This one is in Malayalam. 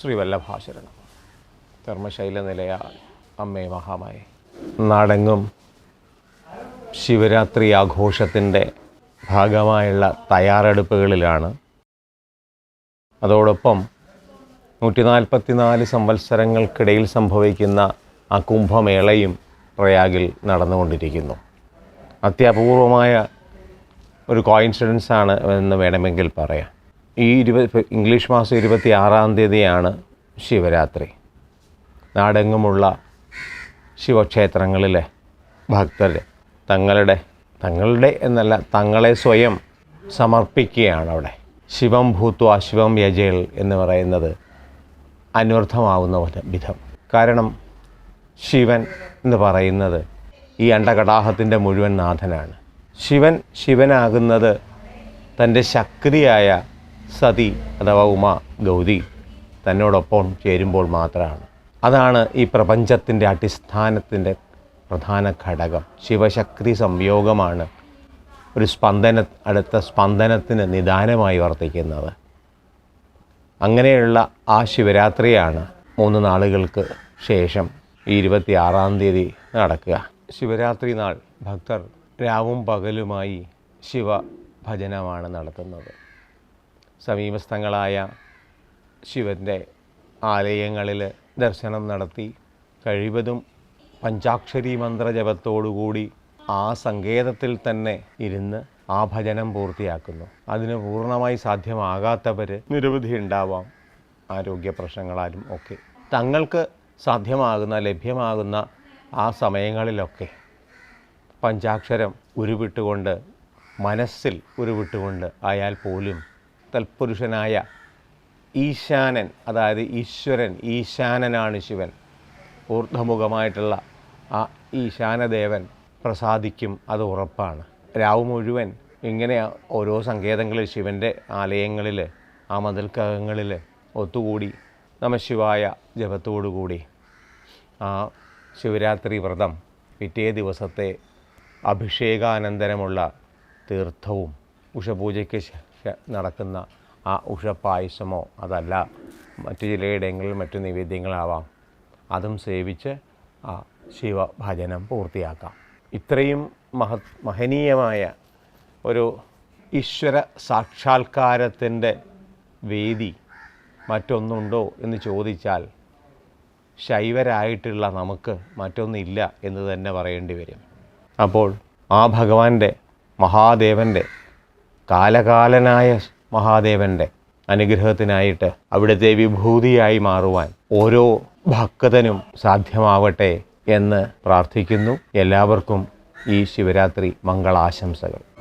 ശ്രീവല്ലഭാശരണം ധർമ്മശൈല നിലയ അമ്മേ മഹാമായി. നാടെങ്ങും ശിവരാത്രി ആഘോഷത്തിന്റെ ഭാഗമായുള്ള തയ്യാറെടുപ്പുകളിലാണ്. അതോടൊപ്പം നൂറ്റി നാൽപ്പത്തിനാല് സംവത്സരങ്ങൾക്കിടയിൽ സംഭവിക്കുന്ന ആ കുംഭമേളയും പ്രയാഗിൽ നടന്നുകൊണ്ടിരിക്കുന്നു. അത്യപൂർവമായ ഒരു കോയിൻസിഡൻസ് ആണ് എന്ന് വേണമെങ്കിൽ പറയാം. ഈ ഇരുപത് ഇംഗ്ലീഷ് മാസം ഇരുപത്തി ആറാം തീയതിയാണ് ശിവരാത്രി. നാടെങ്ങുമുള്ള ശിവക്ഷേത്രങ്ങളിലെ ഭക്തർ തങ്ങളുടെ തങ്ങളുടെ എന്നല്ല തങ്ങളെ സ്വയം സമർപ്പിക്കുകയാണ് അവിടെ ശിവം ഭൂത്വ ശിവം യജേൽ എന്ന് പറയുന്നത് അന്വർത്ഥമാവുന്ന വിധം. കാരണം ശിവൻ എന്ന് പറയുന്നത് ഈ അണ്ടകടാഹത്തിന്റെ മുഴുവൻ നാഥനാണ്. ശിവൻ ശിവനാകുന്നത് തന്റെ ശക്തിയായ സതി അഥവാ ഉമ ഗൗതി തന്നോടൊപ്പം ചേരുമ്പോൾ മാത്രമാണ്. അതാണ് ഈ പ്രപഞ്ചത്തിന്റെ അടിസ്ഥാനത്തിന്റെ പ്രധാന ഘടകം. ശിവശക്തി സംയോഗമാണ് ഒരു സ്പന്ദന അടുത്ത സ്പന്ദനത്തിന് നിദാനമായി വർത്തിക്കുന്നത്. അങ്ങനെയുള്ള ആ ശിവരാത്രിയാണ് മൂന്ന് നാളുകൾക്ക് ശേഷം ഈ ഇരുപത്തി ആറാം തീയതി നടക്കുക. ശിവരാത്രി നാൾ ഭക്തർ രാവും പകലുമായി ശിവഭജനമാണ് നടത്തുന്നത്. സമീപസ്ഥങ്ങളായ ശിവന്റെ ആലയങ്ങളിൽ ദർശനം നടത്തി കഴിവതും പഞ്ചാക്ഷരി മന്ത്രജപത്തോടുകൂടി ആ സങ്കേതത്തിൽ തന്നെ ഇരുന്ന് ആ ഭജനം പൂർത്തിയാക്കുന്നു. അതിന് പൂർണമായി സാധ്യമാകാത്തവർ നിരവധി ഉണ്ടാവാം ആരോഗ്യ പ്രശ്നങ്ങളാലും ഒക്കെ. തങ്ങൾക്ക് സാധ്യമാകുന്ന ലഭ്യമാകുന്ന ആ സമയങ്ങളിലൊക്കെ പഞ്ചാക്ഷരം ഉരുവിട്ടുകൊണ്ട് മനസ്സിൽ ഉരുവിട്ടുകൊണ്ട് ആയാൽ പോലും തൽപുരുഷനായ ഈശാനൻ അതായത് ഈശ്വരൻ ഈശാനനാണ് ശിവൻ. ഊർദ്ധമുഖമായിട്ടുള്ള ആ ഈശാനദേവൻ പ്രസാദിക്കും അത് ഉറപ്പാണ്. രാവ് മുഴുവൻ ഇങ്ങനെ ഓരോ സങ്കേതങ്ങളിൽ ശിവന്റെ ആലയങ്ങളിൽ ആ മതിൽക്കകങ്ങളിൽ ഒത്തുകൂടി നമശിവായ ജപത്തോടുകൂടി ആ ശിവരാത്രി വ്രതം പിറ്റേ ദിവസത്തെ അഭിഷേകാനന്തരമുള്ള തീർത്ഥവും ഉഷപൂജയ്ക്ക് നടക്കുന്ന ആ ഉഷപ്പായസമോ അതല്ല മറ്റു ചിലയിടങ്ങളിൽ മറ്റു നിവേദ്യങ്ങളാവാം. അതും സേവിച്ച് ആ ശിവഭജനം പൂർത്തിയാക്കാം. ഇത്രയും മഹ മഹനീയമായ ഒരു ഈശ്വര സാക്ഷാത്കാരത്തിന്റെ വേദി മറ്റൊന്നുണ്ടോ എന്ന് ചോദിച്ചാൽ ശൈവരായിട്ടുള്ള നമുക്ക് മറ്റൊന്നില്ല എന്ന് തന്നെ പറയേണ്ടി വരും. അപ്പോൾ ആ ഭഗവാന്റെ മഹാദേവന്റെ കാലകാലനായ മഹാദേവന്റെ അനുഗ്രഹത്തിനായിട്ട് അവിടുത്തെ വിഭൂതിയായി മാറുവാൻ ഓരോ ഭക്തനും സാധ്യമാവട്ടെ എന്ന് പ്രാർത്ഥിക്കുന്നു. എല്ലാവർക്കും ഈ ശിവരാത്രി മംഗളാശംസകൾ.